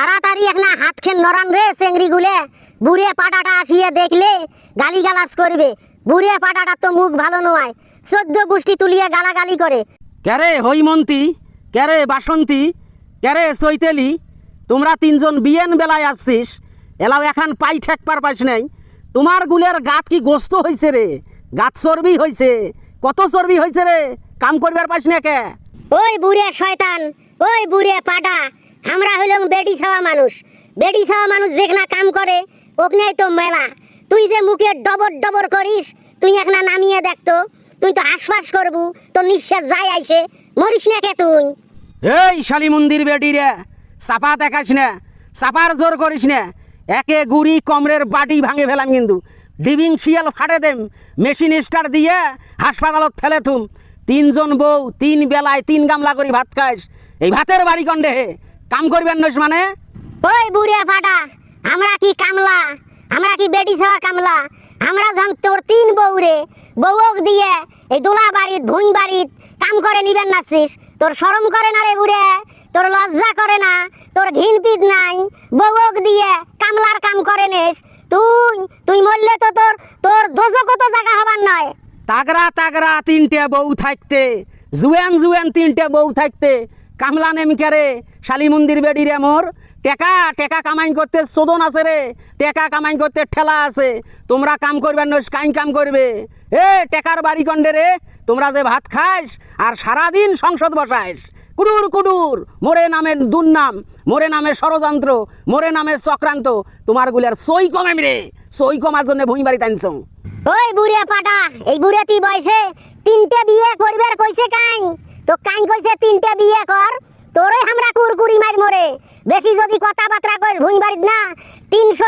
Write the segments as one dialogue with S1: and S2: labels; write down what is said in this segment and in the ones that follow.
S1: তাড়াতাড়ি একটা হাত খেন নরান রে চেংড়ি গুলে। বুড়ে পাটাটা আসিয়ে দেখলে গালি গালাজ করবে। বুড়ে পাটাটা তো মুখ ভালো নয় চোদ্দ গোষ্ঠী তুলিয়ে গালাগালি করে।
S2: ক্যারে হৈমন্তী? ক্যারে বাসন্তী? ক্যারে চৈতেলি? তোমরা তিনজন বিয়েন বেলায় আসছিস। এলাও এখন পাই ঠেকবার পাইস নাই। তোমার গুলের গাত কি গোস্ত হয়েছে রে? গাত চর্বি হয়েছে কত চর্বি হয়েছে রে? কাম করবার পাইস না কে?
S1: ওই বুড়ে শয়তান ওই বুড়ে পাটা। বেডি ছাওয়া মানুষ। বেডি ছাওয়া মানুষ যেখানে কাম করে, ওখানেই তো মেলা। তুই যে মুখে ডবর ডবর করিস, তুই একটা নামিয়ে দেখতো তুই তো হাসফাস করবু, তোর নিঃশ্বাস যায় আইসে মরিস না কে তুই?
S2: এই শালি মন্দির বেটি রে চাপা দেখাস না চাপার জোর করিস না। একে গুড়ি কমরের বাটি ভাঙে ফেলাম কিন্তু। ডিবিং শিয়াল ফাটে দেম মেশিন স্টার দিয়ে হাসপাতালত ফেলে থুম। তিনজন বউ, তিন বেলায় তিন গামলা করি ভাত খাইস। এই ভাতের বাড়ি কন্ডে হে। কাম করবেন নস মানে?
S1: ওই বুড়ে ফাটা আমরা কি কামলা? আমরা কি বেডি ছাওয়া কামলা? আমরা যখন তোর তিন বউরে বউক দিয়ে এই দোলা বাড়িত ভুঁই বাড়িত কাম করে নিবেন নাছিস তোর শরম করে না রে বুড়ে তোর লজ্জা করে না? তোর ঘিন পিদ নাই? বউক দিয়ে কামলার কাম করে নিস? তুই তুই মরলে তো তোর তোর দোজো কত জায়গা হবার নয়।
S2: তাগরা তাগরা তিনটে বউ থাকতে জুয়ান জুয়ান তিনটে বউ থাকতে কামলা নেম রে? শালি মন্দির বেডি রে মোর। টেকা টেকা কামাই করতে সোদন আছে রে। টেকা কামাই করতে ঠেলা আছে। তোমরা কাম করবে নস কাই কাম করবে। এ, টেকার বাড়ি কন্ডে রে। তোমরা যে ভাত খাইস আর সারাদিন সংসদ বসাইস। কুডুর কুডুর। মোরে নামে দুর্নাম, মোরে নামে ষড়যন্ত্র, মোরে নামে চক্রান্ত। তোমারগুলার সই কমাম রে। সই কমার জন্য ভূমি বাড়ি টানছ
S1: ওই বুড়ে পাটা এই বুড়েতি বয়সে তিনটে বিয়ে করবার কইছে কাই তো কাই কইছে তিনটে বিয়ে কর তোরই আমরা কুরকুরি মার মরে বেশি যদি কথাবার্তা কর ভুঁই বাড়িত না তিনশো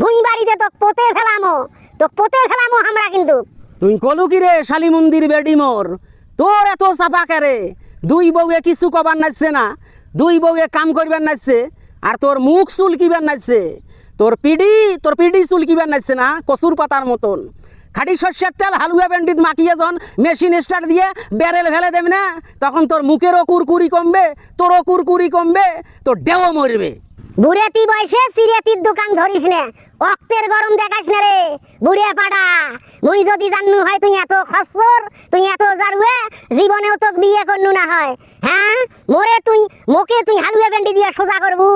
S1: ভুঁই বাড়িতে তো পোতে ফেলামো তো পোতে ফেলামো আমরা কিন্তু।
S2: তুই কলু কি রে মন্দির বেডি মোর? তোর এত দুই বউয়ে কিছু কবার নাচছে না, দুই বউয়ে কাম করবার নাচছে, আর তোর মুখ চুলকিবার নাচছে। তোর পিডি তোর পিডি চুলকিবার নাচছে না, কচুর পাতার মতন। খাটি শস্যের তেল, হালুয়া ব্যান্ডিত মাখিয়ে যখন মেশিন স্টার্ট দিয়ে ব্যারেল ফেলে দেবে না, তখন তোর মুখেরও কুরকুরি কমবে, তোরও কুরকুরি কমবে, তোর ডেও মরবে।
S1: বুড়েতি বয়সে সিরিয়াতির দোকান ধরিস নে। অক্তের গরম দেখাস না রে, বুড়িয়া পাড়া। মুই যদি জাননু হয় তুই এত খসর তুই এত জারুয়ে, জীবনেও তোক বিয়ে করনু না হয়। হ্যাঁ? মোরে তুই, মোকে তুই হালুয়া বেন্ডি দিয়া সোজা করবু।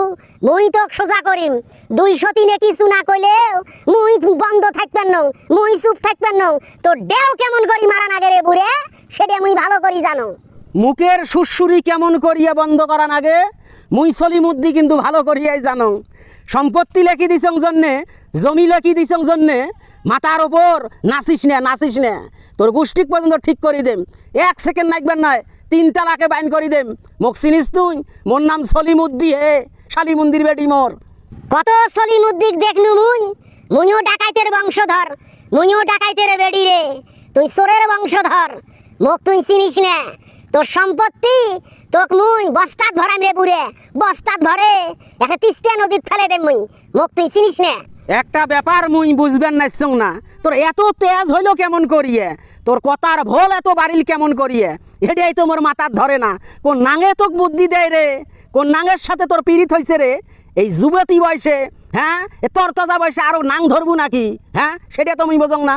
S1: মুই তোক সোজা করিম। দুইশো তিনে কিছু না কইলেও মুই বন্ধ থাকবেন নং, মুই চুপ থাকবেন নং। তোর ডেও কেমন করি মারা না রে বুড়ে, সেটা মুই ভালো করি জানো।
S2: মুখের সুরসুরি কেমন করিয়ে বন্ধ করা নাগে? মুই সলিমুদ্দি কিন্তু ভালো করিয়াই জানো। সম্পত্তি লেখি দিছং জন্যে, জমি লেখি দিছং জন্যে, মাথার ওপর নাচিস নে নাচিস নে। তোর গোষ্ঠীক পর্যন্ত ঠিক করি দেম। এক সেকেন্ড নাকবেন নয় তিন তালাকে বাইন করি দেম। মোক চিনিস তুই? মোর নাম সলিমুদ্দি হে শালি মন্দির বেটি মোর।
S1: কত সলিম উদ্দিক দেখনু মুই? মুইও ডাকাইতের বংশধর মুইও ডাকাইতের বেডি রে তুই সোরের বংশধর, মোক তুই চিনিস না। তোর সম্পত্তি, তোক মুই বস্তাত ভরাম রে বুড়ে বস্তাত ভরে একটা তিস্তা নদীত ফেলে দেম মুই। মোক তুই চিনিস না?
S2: একটা ব্যাপার মুই বুঝবেন নাইছং না। তোর এত তেজ হইল কেমন করিয়ে? তোর কথার ভোল এত বাড়িল কেমন করিয়ে? এটাই তো মোর মাথার ধরে না। কোন নাঙে তোক বুদ্ধি দেয় রে? কোন নাঙের সাথে তোর পীড়িত হয়েছে রে? এই যুবতী বয়সে হ্যাঁ? এ তাজা বয়সে আরও নাং ধরবো নাকি? হ্যাঁ? সেটা তো মুই বোঝং না।